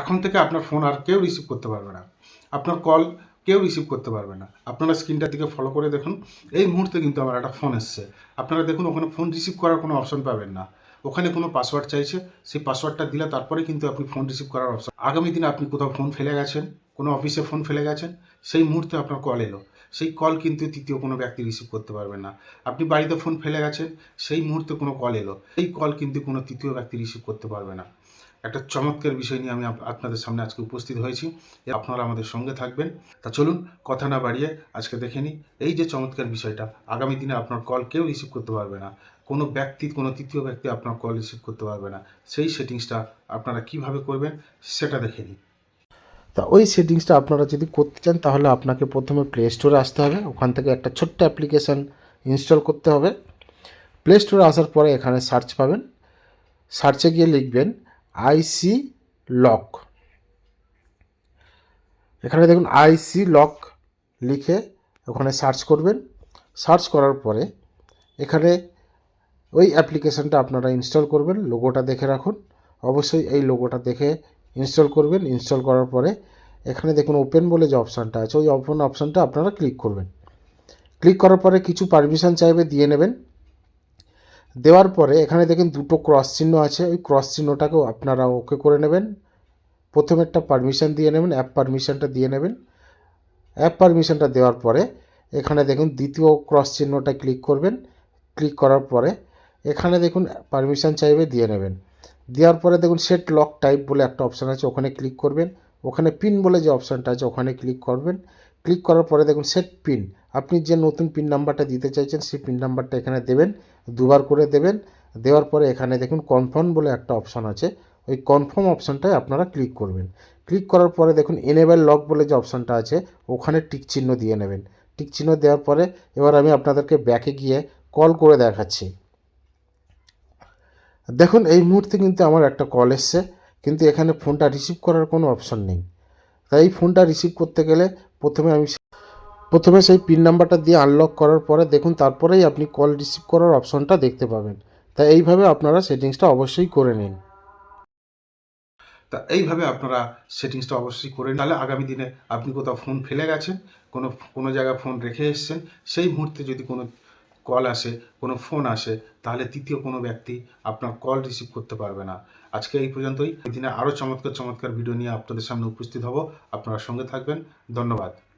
এখন থেকে আপনার ফোন আর কেউ রিসিভ করতে পারবে না। আপনার কল কেউ রিসিভ করতে পারবে না। আপনারা স্ক্রিনটার দিকে ফলো করে দেখুন। এই মুহূর্তে কিন্তু আমার একটা ফোন এসছে। আপনারা দেখুন, ওখানে ফোন রিসিভ করার কোনো অপশন পাবেন না। ওখানে কোনো পাসওয়ার্ড চাইছে। সেই পাসওয়ার্ডটা দিলে তারপরে কিন্তু আপনি ফোন রিসিভ করার অপশন আগামী দিনে আপনি কোথাও ফোন ফেলে গেছেন, কোনো অফিসে ফোন ফেলে গেছেন, সেই মুহূর্তে আপনার কল এলো। সেই কল কিন্তু তৃতীয় কোনো ব্যক্তি রিসিভ করতে পারবে না। আপনি বাড়িতে ফোন ফেলে গেছেন, সেই মুহূর্তে কোনো কল এলো। এই কল কিন্তু কোনো তৃতীয় ব্যক্তি রিসিভ করতে পারবে না। একটা চমৎকার বিষয় নিয়ে আমি আপ- আপনাদের সামনে আজকে উপস্থিত হয়েছি। আপনারা আমাদের সঙ্গে থাকবেন। তা চলুন, কথা না বাড়িয়ে আজকে দেখে নিই। এই যে চমৎকার বিষয়টা, আগামী দিনে আপনার কল কেউ রিসিভ করতে পারবে না। কোনো ব্যক্তি, কোনো তৃতীয় ব্যক্তি আপনার কল রিসিভ করতে পারবে না। সেই সেটিংসটা আপনারা কীভাবে করবেন, সেটা দেখে নিই। তা ওই সেটিংসটা আপনারা যদি করতে চান, তাহলে আপনাকে প্রথমে প্লে স্টোরে আসতে হবে। ওখান থেকে একটা ছোট্ট অ্যাপ্লিকেশান ইনস্টল করতে হবে। প্লে স্টোরে আসার পরে এখানে সার্চ পাবেন। সার্চে গিয়ে লিখবেন আইসি লক এখানে দেখুন আইসি লক লিখে ওখানে সার্চ করবেন। সার্চ করার পরে এখানে ওই অ্যাপ্লিকেশানটা আপনারা ইনস্টল করবেন। লোগোটা দেখে রাখুন। অবশ্যই এই লোগোটা দেখে ইনস্টল করবেন, ইনস্টল করার পরে এখানে দেখুন ওপেন বলে যে অপশানটা আছে, ওই ওপেন অপশানটা আপনারা ক্লিক করবেন। ক্লিক করার পরে কিছু পারমিশন চাইবে, দিয়ে নেবেন। দেওয়ার পরে এখানে দেখেন দুটো ক্রস চিহ্ন আছে, ওই ক্রস চিহ্নটাকেও আপনারা ওকে করে নেবেন। প্রথমে একটা পারমিশন দিয়ে নেবেন অ্যাপ পারমিশনটা দিয়ে নেবেন। অ্যাপ পারমিশনটা দেওয়ার পরে এখানে দেখুন দ্বিতীয় ক্রস চিহ্নটা ক্লিক করবেন। ক্লিক করার পরে এখানে দেখুন পারমিশন চাইবে, দিয়ে নেবেন। দেওয়ার পরে দেখুন সেট লক টাইপ বলে একটা অপশান আছে, ওখানে ক্লিক করবেন। ওখানে পিন বলে যে অপশানটা আছে, ওখানে ক্লিক করবেন। ক্লিক করার পরে দেখুন সেট পিন আপনি যে নতুন পিন নাম্বারটা দিতে চাইছেন, সেই পিন নাম্বারটা এখানে দেবেন, দুবার করে দেবেন। দেওয়ার পরে এখানে দেখুন কনফার্ম বলে একটা অপশান আছে, ওই কনফার্ম অপশানটায় আপনারা ক্লিক করবেন। ক্লিক করার পরে দেখুন এনেবেল লক বলে যে অপশানটা আছে, ওখানে টিক চিহ্ন দিয়ে নেবেন। টিক চিহ্ন দেওয়ার পরে এবার আমি আপনাদেরকে ব্যাকে গিয়ে কল করে দেখাচ্ছি। দেখুন, এই মুহূর্তে কিন্তু আমার একটা কল এসছে, কিন্তু এখানে ফোনটা রিসিভ করার কোনো অপশন নেই। তাই এই ফোনটা রিসিভ করতে গেলে প্রথমে আমি প্রথমে সেই পিন নাম্বারটা দিয়ে আনলক করার পরে দেখুন, তারপরেই আপনি কল রিসিভ করার অপশনটা দেখতে পাবেন। তাই এইভাবে আপনারা সেটিংসটা অবশ্যই করে নিন। তা এইভাবে আপনারা সেটিংসটা অবশ্যই করে নিন। তাহলে আগামী দিনে আপনি কোথাও ফোন ফেলে গেছেন, কোনো কোনো জায়গায় ফোন রেখে এসেছেন, সেই মুহূর্তে যদি কোনো কল আসে, কোনো ফোন আসে, তাহলে তৃতীয় কোনো ব্যক্তি আপনার কল রিসিভ করতে পারবে না। আজকে এই পর্যন্তই। দিনে আরও চমৎকার চমৎকার ভিডিও নিয়ে আপনাদের সামনে উপস্থিত হব। আপনারা সঙ্গে থাকবেন। ধন্যবাদ।